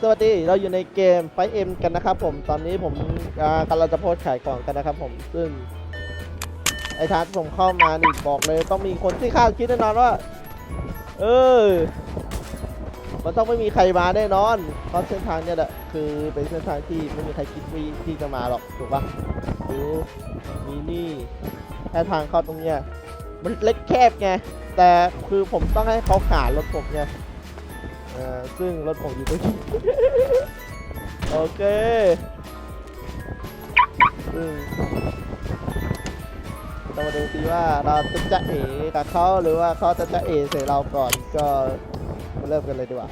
สวัสดี เราอยู่ในเกมไฟเอ็มกันนะครับผม ตอนนี้ผมอ่ากำลังจะโพสขายของกันนะครับผม ซึ่ง ไอ้ทางที่ผมเข้ามานี่บอกเลย ต้องมีคนที่คาดคิดแน่นอนว่า เออ มันต้องไม่มีใครมาแน่นอน เพราะเส้นทางเนี่ยแหละ คือเป็นเส้นทางที่ไม่มีใครคิดว่าที่จะมาหรอก ถูกปะดูมีนี่แค่ทางเข้าตรงเนี้ย มันเล็กแคบไง แต่คือผมต้องให้เขาขานรถผมไง เออซึ่งรถผมอยู่ตรงนี้ โอเค ซึ่งเรามาดูซิว่าเราจะจะเอกับเขาหรือว่าเขาจะจะเอใส่เราก่อนก็มาเริ่มกันเลยดีกว่า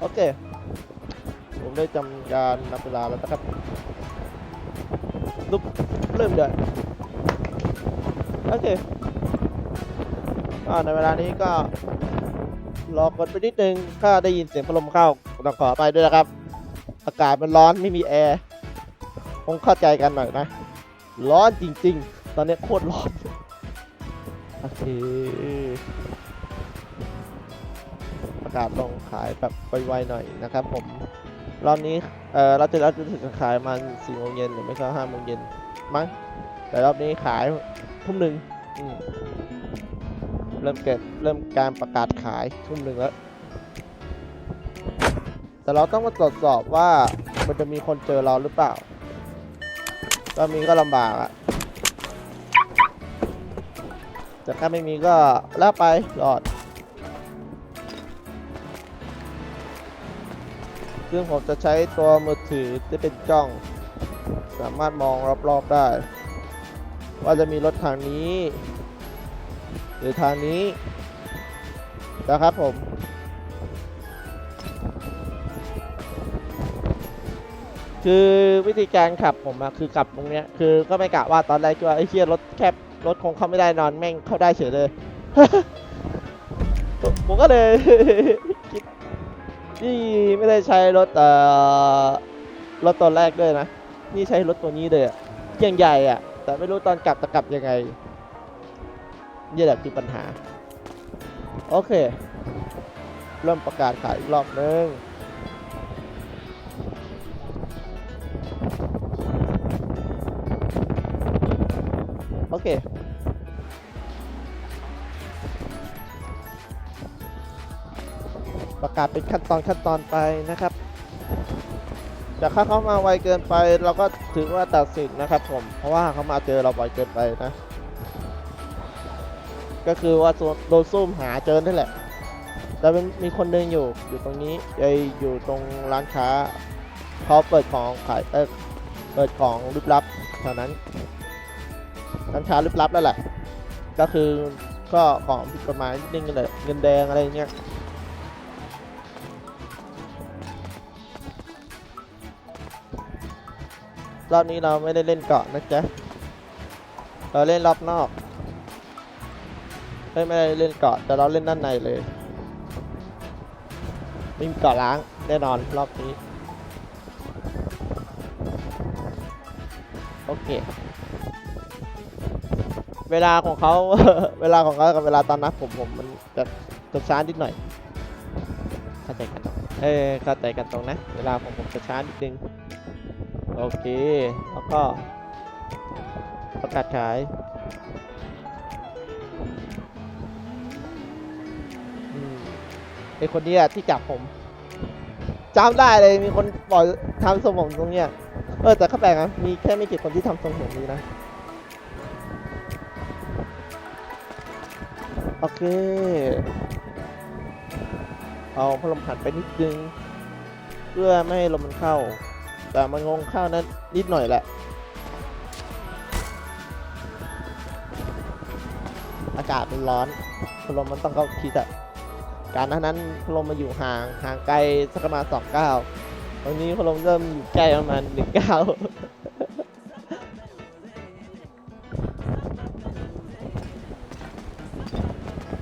โอเค ผมได้จำการนับเวลาแล้วนะครับลุกเริ่มเลยโอเคในเวลานี้ก็ รอกดไปนิดนึงถ้าได้ยินเสียงพัดลมเข้าต้องขอไปด้วยนะครับ อากาศมันร้อนไม่มีแอร์คงเข้าใจกันหน่อยนะ ร้อนจริง ๆ ตอนนี้โคตรร้อน โอเค ประกาศลงขายแบบไวๆหน่อยนะครับผม รอบนี้ เออเราจะเราจะถึงขายมันสี่โมงเย็นหรือไม่ก็ห้าโมงเย็นมั้ง แต่รอบนี้ขายทุ่มหนึ่งอืม เริ่มเกิดเริ่มการประกาศขายทุ่มหนึ่งแล้ว แต่เราต้องมาตรวจสอบว่ามันจะมีคนเจอเราหรือเปล่าถ้ามีก็ลำบากอะแต่ถ้าไม่มีก็แล้วไปรอดซึ่งผมจะใช้ตัวมือถือที่เป็นกล้อง สามารถมองรอบๆได้ ว่าจะมีรถทางนี้ หรือทางนี้นะครับผม คือวิธีการขับผมอะคือขับตรงเนี้ยคือก็ไม่กะว่าตอนแรกคิดว่าไอ้เชี่ยรถแคบรถคงเข้าไม่ได้นอนแม่งเข้าได้เฉยเลย ผมก็เลยคิดนี่ไม่ได้ใช้รถเอ่อรถตัวแรกด้วยนะ นี่ใช้รถตัวนี้เลยอะเกียงใหญ่อะแต่ไม่รู้ตอนกลับจะกลับยังไง นี่แหละคือปัญหา โอเค เริ่มประกาศขายอีกรอบนึงโอเคประกาศเป็นขั้นตอนขั้นตอนไปนะครับแต่ถ้าเขามาไวเกินไปเราก็ถือว่าตัดสินนะครับผม เพราะว่าเขามาเจอเราไวเกินไปนะ ก็คือว่าโดนซุ่มหาเจอนั่นแหละ แต่มันมีคนเดินอยู่อยู่ตรงนี้ไออยู่ตรงร้านค้าเขาเปิดของขายเออเปิดของลึกลับแถวนั้นร้านค้าลึกลับแล้วแหละ ก็คือก็ของผิดกฎหมายนิดนึงเลยเงินแดงอะไรเงี้ยรอบนี้เราไม่ได้เล่นเกาะนะจ๊ะ เราเล่นรอบนอก เฮ้ยไม่ได้เล่นเกาะแต่เราเล่นด้านในเลยไม่มีเกาะล้างแน่นอนรอบนี้โอเค เวลาของเขา เวลาของเขากับเวลาตอนนัดผมผมมันจะจะช้านิดหน่อย เข้าใจกันตรงเอ้เข้าใจกันตรงนะ เวลาของผมจะช้านิดนึง โอเค แล้วก็ประกาศขาย ไอคนนี้ที่จับผมจำได้เลยมีคนปล่อยทำทรงผมตรงเนี้ยเออแต่ก็แปลกนะมีแค่ไม่กี่คนที่ทำทรงผมนี้นะโอเค เอาพัดลมหันไปนิดนึง เพื่อไม่ให้ลมมันเข้า แต่มันงงเข้านั้นนิดหน่อยแหละ อากาศมันร้อนพัดลมมันต้องเข้าคิดอะ การนั้นนั้นพัดลมมาอยู่ห่างห่างไกลสักประมาณสองเก้าตรงนี้พัดลมเริ่มอยู่ใกล้ประมาณหนึ่งเก้า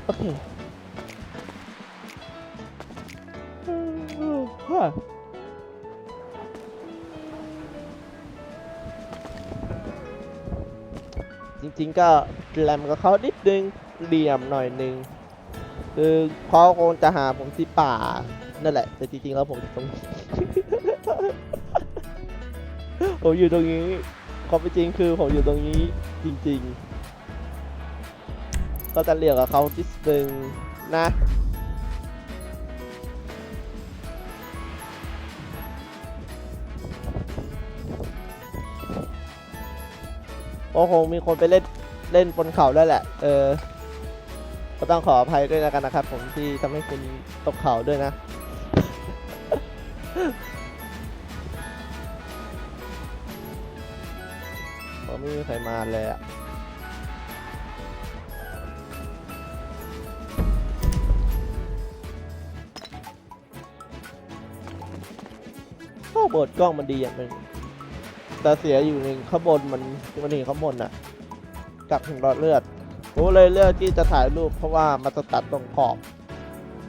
โอเคจริงๆก็แรมกับเขานิดนึงเหลี่ยมหน่อยนึง คือเขาคงจะหาผมที่ป่า นั่นแหละ แต่จริงๆแล้วผมอยู่ตรงนี้ ผมอยู่ตรงนี้ความเป็นจริงคือผมอยู่ตรงนี้จริง ๆ ก็จะเรียกกับเขาทิสนึงนะก็คงมีคนไปเล่นเล่นบนเขาด้วแหละ เออ ก็ต้องขออภัยด้วยนะกันนะครับ ผมที่ทำให้คุณตกเขาด้วยนะ ผมไม่มีใครมาเลยอะข้าบนกล้องมันดีอย่างหนึ่งแต่เสียอยู่หนึ่งข้างบนมันมันห็นข้างบนอะกับถึงหลอดเลือด ผมเลยเลือกที่จะถ่ายรูปเพราะว่ามันจะตัดตรงขอบ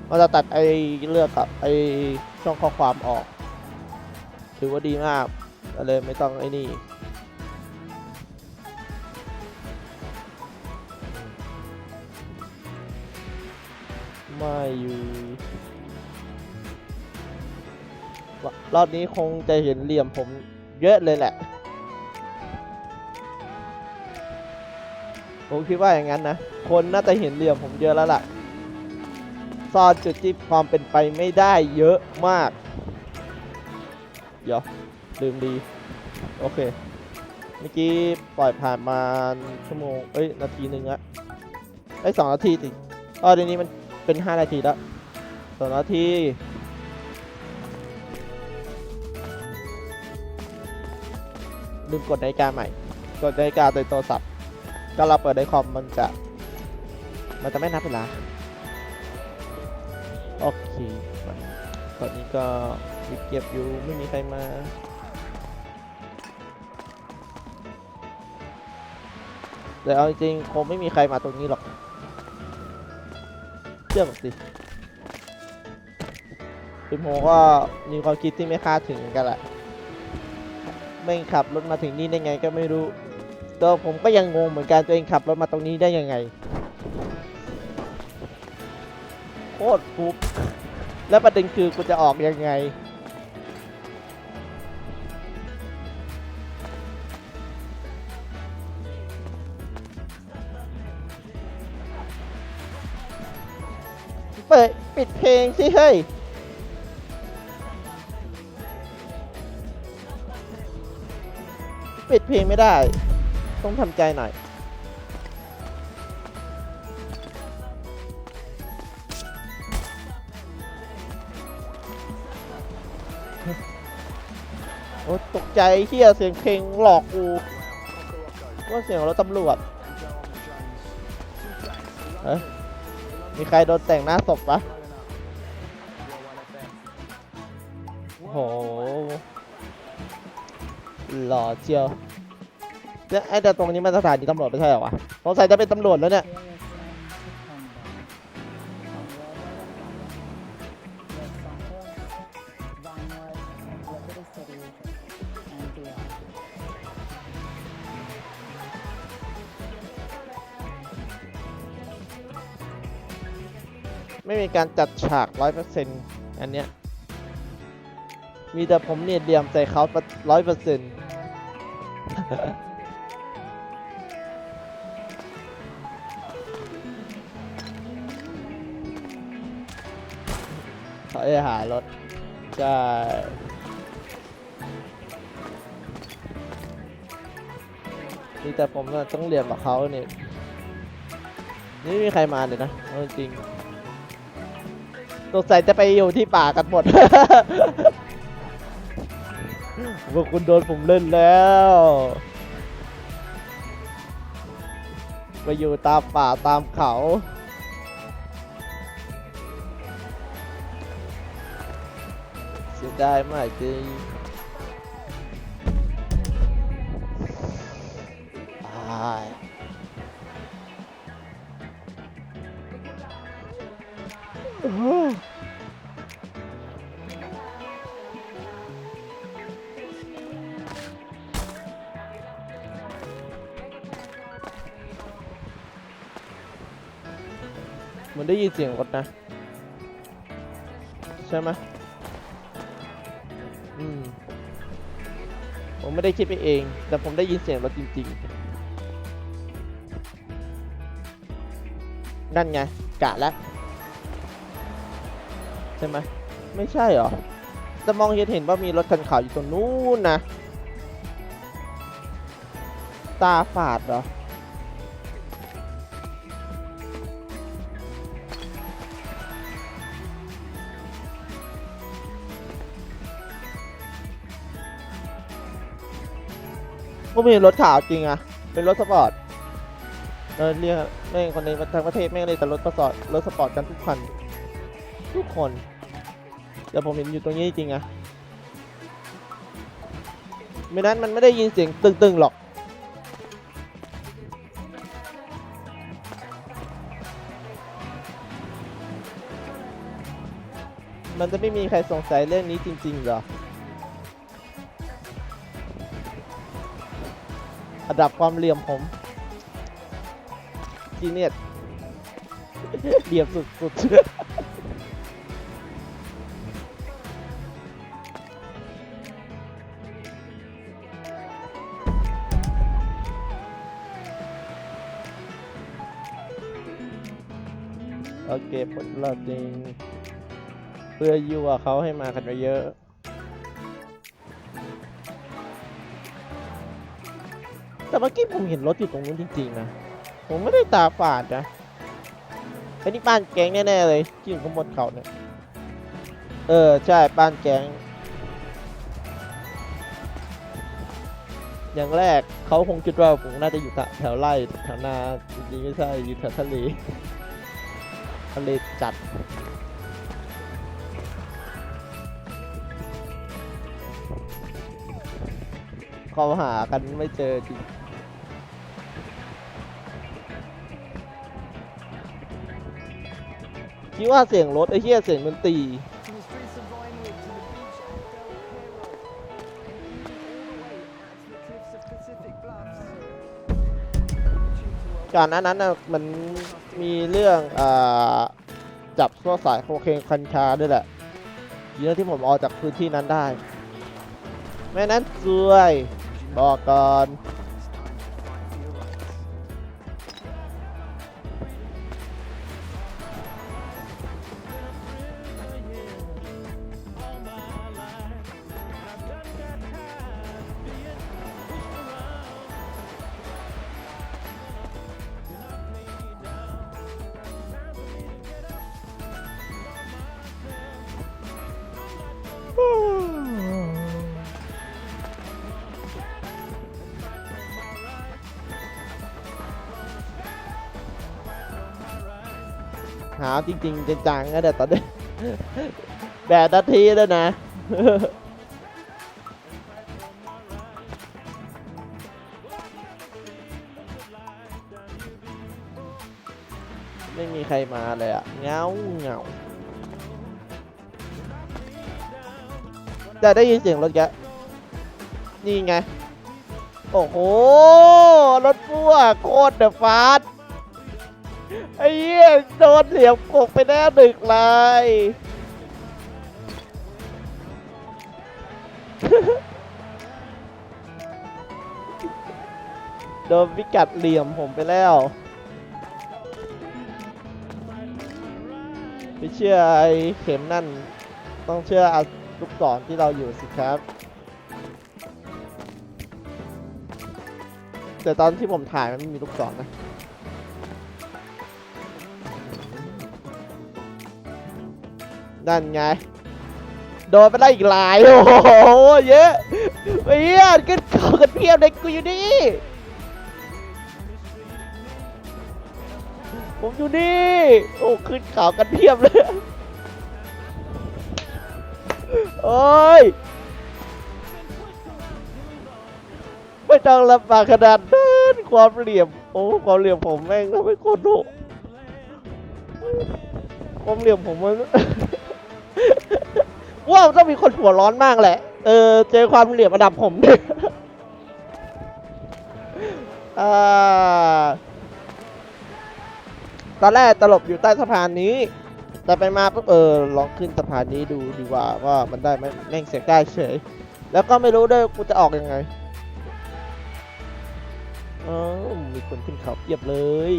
มันจะตัดไอ้เลือกกับไอ้ช่องข้อความออก ถือว่าดีมากก็เลยไม่ต้องไอ้นี่ไม่อยู่รรอบนี้คงจะเห็นเหลี่ยมผมเยอะเลยแหละ ผมคิดว่าอย่างนั้นนะ คนน่าจะเห็นเหลี่ยมผมเยอะแล้วล่ะ ซ่อนจุดที่ความเป็นไปไม่ได้เยอะมาก เดี๋ยวลืมดี โอเค เมื่อกี้ปล่อยผ่านมาชั่วโมง เอ้ย นาทีหนึ่งอะไอ้สองนาทีสิอ๋อเดี๋ยวนี้มันเป็นห้านาทีแล้วสองนาทีลืมกดนาฬิกาใหม่ กดนาฬิกาโดยโทรศัพท์ ก็เราเปิดในคอมมันจะ มันจะไม่นับเวลา โอเคตอนนี้ก็มีเก็บอยู่ไม่มีใครมาแต่เอาจริงคงไม่มีใครมาตรงนี้หรอกเชื่อผมสิเป็นผมก็มีความคิดที่ไม่คาดถึงกันแหละไม่ขับรถมาถึงนี่ได้ไงก็ไม่รู้ ตัวผมก็ยังงงเหมือนกันตัวเองขับรถมาตรงนี้ได้ยังไงโคตรฟุกแล้วประเด็นคือกูจะออกยังไง เปิดปิดเพลงสิเฮ้ยปิดเพลงไม่ได้ ต้องทำใจหน่อย โอ้ตกใจเฮียเสียงเพลงหลอกกูว่าเสียงรถตำรวจเอ้ยมีใครโดนแต่งหน้าศพปะโอ้โหหล่อเชียว เนี่ยไอ้แต่ตรงนี้มันสถานีตำรวจไม่ใช่เหรอวะสงสัยจะเป็นตำรวจแล้วเนี่ยไม่มีการจัดฉากร้อยเปอร์เซ็นต์อันเนี้ย มีแต่ผมเนี่ยเดียมใส่เขาร้อยเปอร์เซ็นต์ เขาจะหารถ ใช่มีแต่ผมน่ะต้องเรียนกับเขาเนี่ยนี่ไม่มีใครมาเลยนะเอาจริงๆสงสัยจะไปอยู่ที่ป่ากันหมด พวกคุณโดนผมเล่นแล้วไปอยู่ตามป่าตามเขา ดายมากจริงตายเหมันได้ยินเสียงรถนะ ใช่ไหม ผมไม่ได้คิดไปเอง แต่ผมได้ยินเสียงรถจริงๆ นั่นไง กะแล้วใช่ไหมไม่ใช่เหรอจะมองเห็นเห็นว่ามีรถคันขาวอยู่ตรงนู้นนะ ตาฝาดเหรอ ก็มีรถขาวจริงอะเป็นรถสปอร์ตเออเรียกแม่งคนในทั้งประเทศแม่งเลยแต่รถสปอร์ตรถสปอร์ตกันทุกคันทุกคนแต่ผมเห็นอยู่ตรงนี้จริงอะไม่นั้นมันไม่ได้ยินเสียงตึงๆหรอกมันจะไม่มีใครสงสัยเรื่องนี้จริงๆหรอ ระดับความเหลี่ยมผมจีเนียสเหลี่ยมสุดๆ โอเคผลลัพธ์จริง เพื่อยั่วเขาให้มากันเยอะ เมื่อกี้ผมเห็นรถอยู่ตรงนู้นจริงๆนะ ผมไม่ได้ตาฝาดนะไอ้นี่บ้านแก๊งแน่ๆเลยที่อยู่ข้างบนเขาเนี่ย เออ ใช่บ้านแก๊ง อย่างแรกเขาคงคิดว่าผมน่าจะอยู่แถวไร่แถวนาจริงๆไม่ใช่อยู่แถวทะเลทะเลจัดเขาหากันไม่เจอจริง คิดว่าเสียงรถไอ้เหี้ยเสียงดนตรีก่อนหน้านั้นนะมันมีเรื่องอจับตัวสายโคเคนคัญชาด้วยแหละดีนะที่ผมออกจากพื้นที่นั้นได้แม่นั้นซวย บอกก่อน หาจริงๆจังๆนะแต่ตอนนี้แปดนาทีแล้วนะไม่มีใครมาเลยอะเงาเงาจะได้ยินเสียงรถแกะนี่ไง โอ้โห รถพ่วงโคตรเดอะฟาส ไอ้เหี้ยโดนเหลี่ยมกบไปแน่ดึกเลย โดนพิกัดเหลี่ยมผมไปแล้ว ไม่เชื่อไอ้เข็มนั่น ต้องเชื่ออลูกศรที่เราอยู่สิครับ แต่ตอนที่ผมถ่ายมันไม่มีลูกศรนะ นั่นไง โดนไปได้อีกหลาย โอ้โห เยอะเฮียขึ้นเขากันเพียบเลยกูอยู่นี่ ผมอยู่นี่ โอ้ ขึ้นเขากันเพียบเลยโอ้ย ไม่ต้องลำบากขนาดนั้นความเหลี่ยม โอ้ ความเหลี่ยมผมแม่งทำให้โคตรโหดความเหลี่ยมผมมัน ว่าต้องมีคนหัวร้อนมากแหละ เออ เจอความเหลี่ยมระดับผมเนี่ยอ่าตอนแรกตลบอยู่ใต้สะพานนี้ แต่ไปมาปุ๊บเออลองขึ้นสะพานนี้ดูดีกว่าว่ามันได้ไหมแม่งเสียได้เฉย แล้วก็ไม่รู้ด้วยกูจะออกยังไงเออมีคนขึ้นเขาเพียบเลย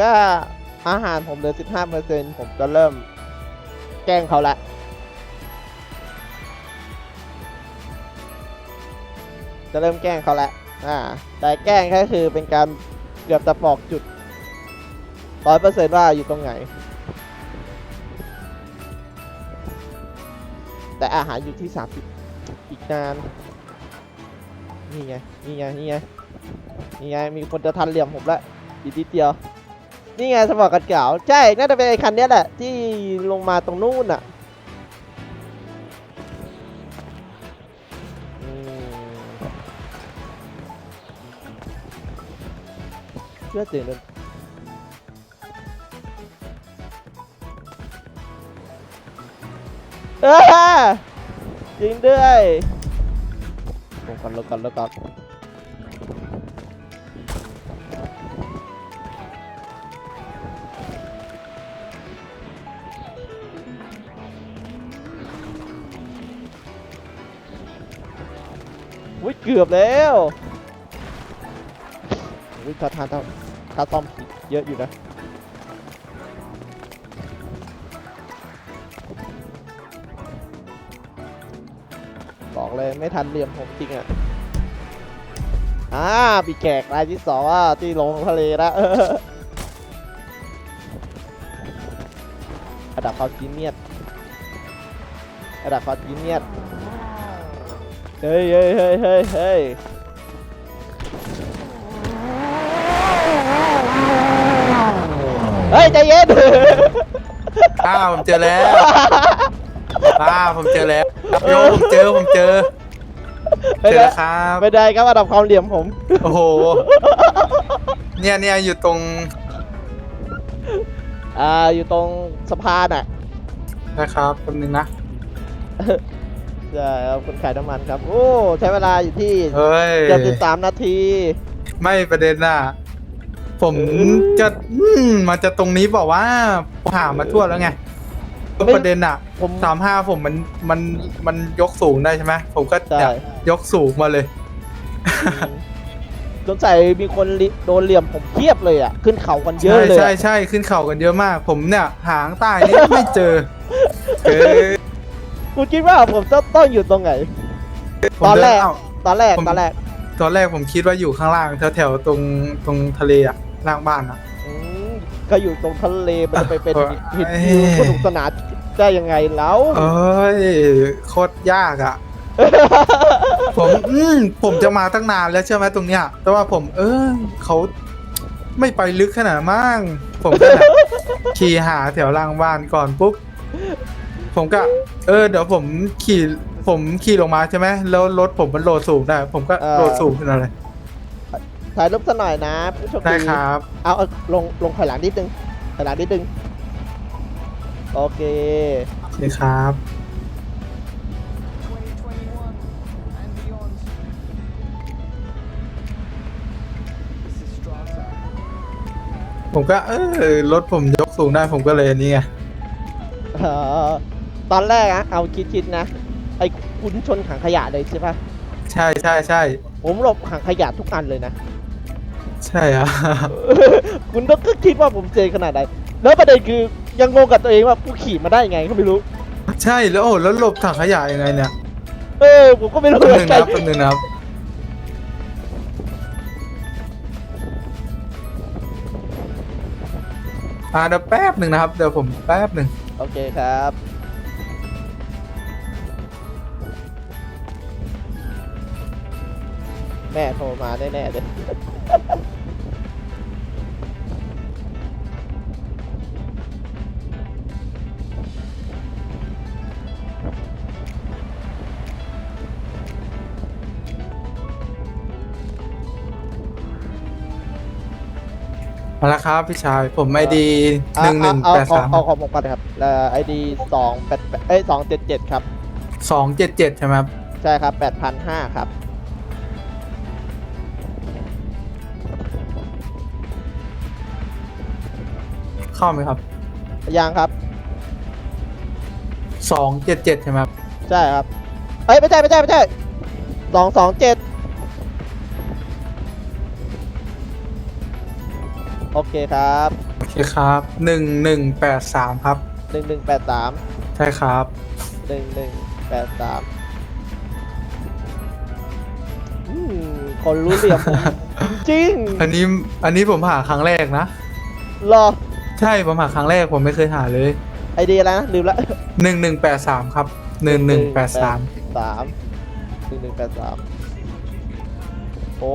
ก็อาหารผมเหลือ 15%ผมจะเริ่มแกล้งเขาละจะเริ่มแกล้งเขาละอ่า แต่แกล้งก็คือเป็นการเกือบจะบอกจุดร้อยเปอร์เซนต์ว่าอยู่ตรงไหน แต่อาหารอยู่ที่30อีกนาน นี่ไง นี่ไง นี่ไง นี่ไง มีคนจะทันเหลี่ยมผมละอีกนิดเดียว นี่ไงสมองกันเก่าใช่น่าจะเป็นไอ้คันนี้แหละ ที่ลงมาตรงนู่นอะเชื่อเจ๋งเลยเออจริงด้วยลงกันลงกันลงกัน กือบแล้วอุ้ยถ้าทานถ้าซ่อมเยอะอยู่นะบอกเลยไม่ทันเหลี่ยมผมจริงอะอ่าปีแขกรายที่สองอะที่ลงทะเลล้วเออระดับความจีเนียสระดับความจีเนียส เฮ้ยเฮ้ยเฮ้ยเฮ้ยเฮ้ยเฮ้ยใจเย็นอ้าวผมเจอแล้วอ้าวผมเจอแล้วโยผมเจอผมเจอไม่เจอได้แล้วครับไม่ได้ครับระดับความเหลี่ยมผม โอ้โห เนี่ยเนี่ยอยู่ตรง อ่าอยู่ตรงสะพานอะนะครับแป๊บนึงนะ ใช่ครับคนขายน้ำมันครับ โอ้ ใช้เวลาอยู่ที่เฮ้ย เกือบสิบสามนาที ไม่ประเด็นน่ะ ผมเออ จะอืมมาจะตรงนี้บอกว่าหามาทั่วแล้วไงไม่ประเด็นอะผม สามห้าผมมันมันมันยกสูงได้ใช่ไหมผมก็ใช่ เนี่ยยกสูงมาเลย สงสัยมีคนลิโดนเหลี่ยมผมเทียบเลยอะ ขึ้นเขากันเยอะใช่เลยใช่อะใช่ขึ้นเขากันเยอะมาก ผมเนี่ย หางใต้นี่ไม่เจอเออ คุณคิดว่าผมต้องต้องอยู่ตรงไหน ผมตอนแรก เดิเา ตอนแรกผม ตอนแรกตอนแรกผมคิดว่าอยู่ข้างล่างแถวๆตรงตรงทะเลอะล่างบ้านอะ อืมก็อยู่ตรงทะเลมันจะไปเป็นเออผิดเอ้ยวิวสนุกสนานได้ยังไงแล้ว เอ้ยโคตรยากอะ ผมอืมผมจะมาตั้งนานแล้วใช่ไหมตรงเนี้ย แต่ว่าผม เออเขาไม่ไปลึกขนาดมั่งผมก็แบบ ขี่หาแถวล่างบ้านก่อนปุ๊บ ผมก็ เออ เดี๋ยวผมขี่ผมขี่ลงมาใช่ไหมแล้วรถผมมันโหลดสูงได้ ผมก็โหลดสูงขึ้นมาเลยถ่ายรูปสักหน่อยนะผู้โชคได้ดีครับ เอาเอาลงลงถอยหลังนิดนึงถอยหลังนิดนึงโอเคโอเคครับ 2021 and beyond. This is Strata. ผมก็ เออรถผมยกสูงได้ผมก็เลยอันนี่ไงเอ่อ ตอนแรกอะเอาคิดๆนะ ไอ้คุณชนถังขยะเลยใช่ปะใช่ใช่ใช่ผมหลบถังขยะทุกอันเลยนะ ใช่อะคุณต้องก็คิดว่าผมเจขนาดไหนแล้วประเด็นคือยังงงกับตัวเองว่ากูขี่มาได้ยังไงก็ไม่รู้ ใช่แล้วโอ้แล้วหลบถังขยะยังไงเนี่ยเออผมก็ไม่รู้แป๊บเหมืนึองนกันะนแป๊บนึงนะครับอ่าเดี๋ยวแป๊บหนึ่งนะครับ เดี๋ยวผมแป๊บหนึ่งโอเคครับ แม่โทรมาแน่ๆเลยมาแล้วครับพี่ชายผมไอดีหอะนึ่งหนึ่งเอาแปดเอาสามเอาของผมก่อนครับไอดีสองแปดเอ้ยสองเจ็ดเจ็ดครับสองเจ็ดเจ็ดใช่ไหมครับใช่ครับแปดพันห้าครับ เข้าไหมครับยังครับ สองเจ็ดเจ็ดใช่ไหมครับใช่ครับ เอ้ยไม่ใช่ไม่ใช่ไม่ใช่สองสองเจ็ดโอเคครับโอเคครับหนึ่งหนึ่งแปดสามครับ หนึ่งหนึ่งแปดสามใช่ครับ หนึ่งหนึ่งแปดสามคนรู้เหลี่ยมผมจริงอันนี้อันนี้ผมหาครั้งแรกนะ รอ ใช่ผมหาครั้งแรกผมไม่เคยหาเลยไอเดียอะไรนะลืมละหนึ่งหนึ่งแปดสามครับหนึ่งหนึ่งแปดสามสามหนึ่งหนึ่งแปดสามโอ้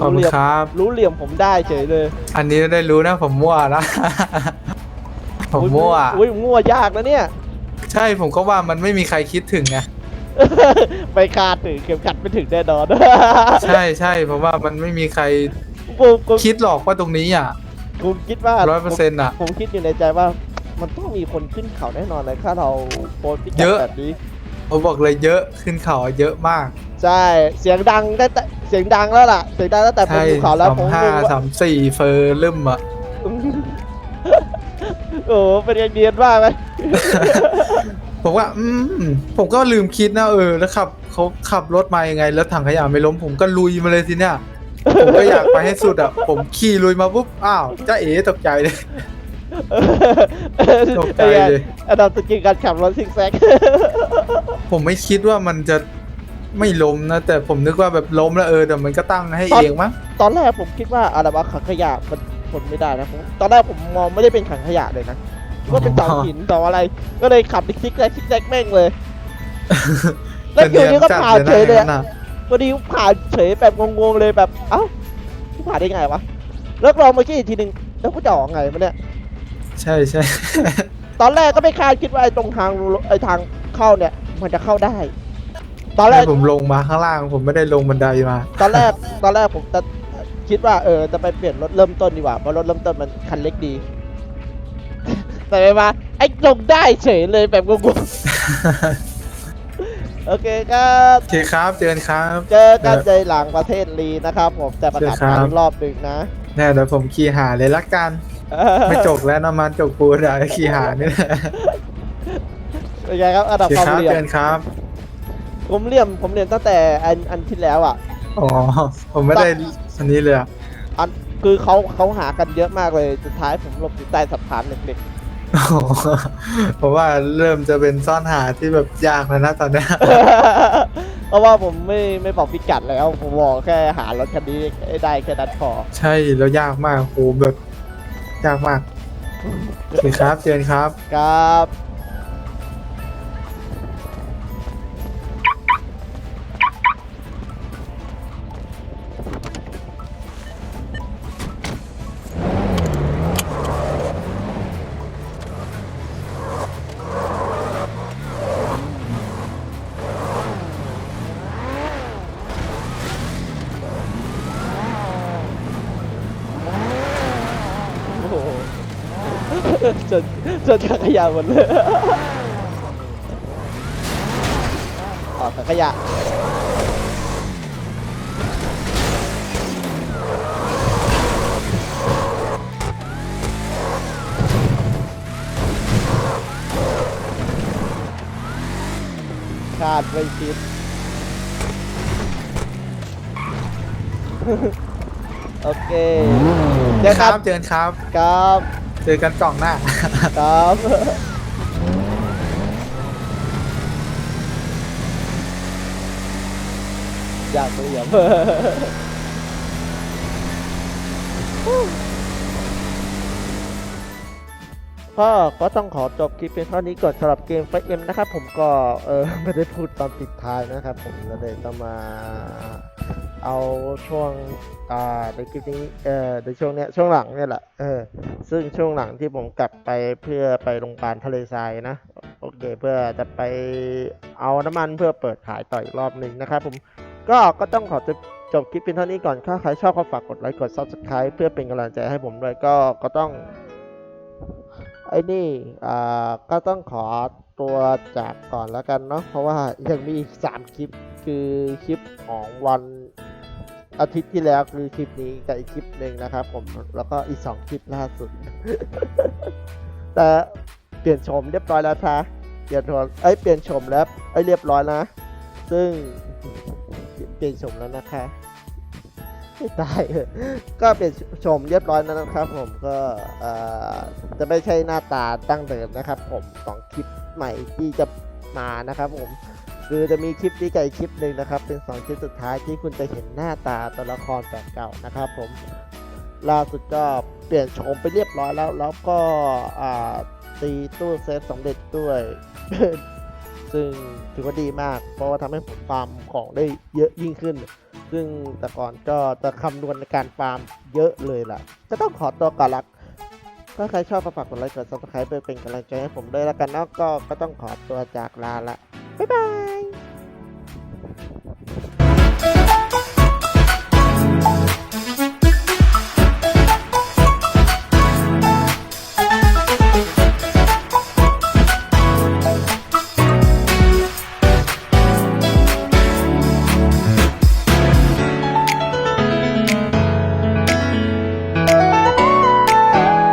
ขอบรู้คุเหณลี่ยมครับ รู้เหลี่ยมผมได้เฉยเลยอันนี้ได้รู้นะผมมั่วนะ ผมมั่ว อุ้ยมั่วยากนะเนี่ย ใช่ผมก็ว่ามันไม่มีใครคิดถึงไง ไปคาดถึงเข็มขัดไม่ถึงแน่นอนใช่ใช่เพราะว่ามันไม่มีใครกูกูคิดหรอกว่าตรงนี้อะ กูคิดว่าร้อยเปอร์เซ็นต์อะ ผมคิดอยู่ในใจว่ามันต้องมีคนขึ้นเขาแน่นอนเลยถ้าเราโพสต์พิกัเยดอะ แบบนี้ ผมบอกเลยเยอะขึ้นเขาเยอะมากใช่ เสียงดังได้แต่เสียงดังแล้วล่ะ เสียงดังตั้งแต่บนใช่ภูเขาแล้วสาผมมห้างงว่า สามสี่เฟอร์ลืมอะ โอ้โหเป็นยังเนียนมากไหม ผมว่าอืมผมก็ลืมคิดนะเออ แล้วขับเขาขับรถมายังไง แล้วถังขยะไม่ล้มผมก็ลุยมาเลยทีเนี้ย ผมก็อยากไปให้สุดอะ ผมขี่ลุยมาปุ๊บ อ้าวจ้าเอ๋ตกใจเลย ตกใจเลย อันดับสกิลการขับรถซิกแซก ผมไม่คิดว่ามันจะไม่ล้มนะ แต่ผมนึกว่าแบบล้มแล้วเออแต่มันก็ตั้งให้ตอนเองมั้งตอนแรกผมคิดว่าอะไรวะขังขยะมันทนไม่ได้นะผมตอนแรกผมมองไม่ได้เป็นขังขยะเลยนะคิดว่าเป็นเสาหินเสาอะไร ก็เลยขับซิกแซกซิกแซกแม่งเลย แล้วอยู่ดีก็ผ่านเฉยเลย อะนะพอดีผ่านเฉยแบบงงๆเลยแบบเอ้าผ่านได้ไงวะแล้วลองมาคิดอีกทีหนึ่งแล้วกูจะออกไงมันเนี่ยใช่ใช่ ตอนแรกก็ไม่คาดคิดว่าไอ้ตรงทางรูไอ้ทางเข้าเนี่ย มันจะเข้าได้ ตอนแรกผมลงมาข้างล่างผมไม่ได้ลงบันไดมา ตอนแรกตอนแรกผมจะคิดว่าเออจะไปเปลี่ยนรถเริ่มต้นดีกว่าเพราะรถเริ่มต้นมันคันเล็กดี แต่ไปมาไอ้ลงได้เฉยเลยแบบงงๆ โอเคครับโอเคครับ เจอกันครับ เจอกันในหลังประเทศลีนะครับ ผมจะประกาศเจอครับขายอีกรอบหนึ่งนะแน่เดี๋ยวผมขี่หาเลยละกัน ไม่จกแล้วน้ำมันจกปูนอะขี่หานี่แหละเป็นไงครับอันโอดับเคความครับเหลี่ยเจอมกันครับผมเหลี่ยมผมเหลี่ยมตั้งแต่อันอันที่แล้วอะอ๋อผมไม่ได้อันนี้เลยอะอันคือเขาเขาหากันเยอะมากเลยสุดท้ายผมหลบอยู่ใต้สะพานเล็กอ๋ อเพราะว่าเริ่มจะเป็นซ่อนหาที่แบบยากแล้วนะตอนเนี้ยๆเพราะว่าผมไม่ไม่บอกพิกัดแล้ว ผมบอกแค่หารถคันนี้ให้ได้แค่นั้นพอใช่แล้วยากมากโหแบบยากมากโอเคครับเจอกันครับ ครับ นจนถังขยะหมดเลยออกถังขยะคาดไม่คิดโอเคเจอคกัรันบเจอกันครับ ครับ เจอกันกล่องหน้า ครับ อยากเหลี่ยมก็ก็ต้องขอจบคลิปเพียงเท่านี้ก่อนสำหรับเกมไฟเอ็มนะครับ ผมก็เออไม่ได้พูดตอนปิดท้ายนะครับ ผมก็เลยต้องมา เอาช่วงอ่าในคลิปนี้เออในช่วงเนี้ยช่วงหลังเนี่ยแหละเออซึ่งช่วงหลังที่ผมกลับไปเพื่อไปโรงพยาบาลทะเลทรายนะโอเคเพื่อจะไปเอาน้ำมันเพื่อเปิดขายต่ออีกรอบหนึ่งนะครับผมก็ก็ต้องขอจบจบคลิปเพียงเท่านี้ก่อนถ้าใครชอบก็ฝากกดไลค์กด subscribe เพื่อเป็นกำลังใจให้ผมด้วยก็ก็ต้องไอ้นี่อ่าก็ต้องขอตัวจากก่อนแล้วกันเนาะเพราะว่ายังมีอีกสามคลิปคือคลิปของวัน อาทิตย์ที่แล้วคือคลิปนี้กับอีกคลิปหนึ่งนะครับผมแล้วก็อีกสองคลิปล่าสุด แต่เปลี่ยนโฉมเรียบร้อยแล้วคะเปลี่ยนโฉมเอ้ยเปลี่ยนโฉมแล้วเอ้เรียบร้อยนะ ซึ่งเปลี่ยนโฉมแล้วนะคะไม่ตายก็เปลี่ยนโฉมเรียบร้อยแล้วนะครับ ผมก็จะไม่ใช่หน้าตาตั้งเดิมนะครับ ผมของคลิปใหม่ที่จะมานะครับ ผม คือจะมีคลิปนี้กับอีกคลิปหนึ่งนะครับ เป็นสองคลิปสุดท้ายที่คุณจะเห็นหน้าตาตัวละครแบบเก่านะครับผมล่าสุดก็เปลี่ยนโฉมไปเรียบร้อยแล้ว แล้วก็ตีตู้เซฟสำเร็จด้วย ซึ่งถือว่าดีมาก เพราะว่าทำให้ผมฟาร์มของได้เยอะยิ่งขึ้น ซึ่งแต่ก่อนก็จะคำนวณในการฟาร์มเยอะเลยล่ะ ก็ต้องขอตัวก่อนละถ้าใครชอบก็ฝากกดไลค์กด subscribe ไปเป็นกำลังใจให้ผมด้วยแล้วกันเนาะก็ก็ต้องขอตัวจากลาละ บ๊ายบาย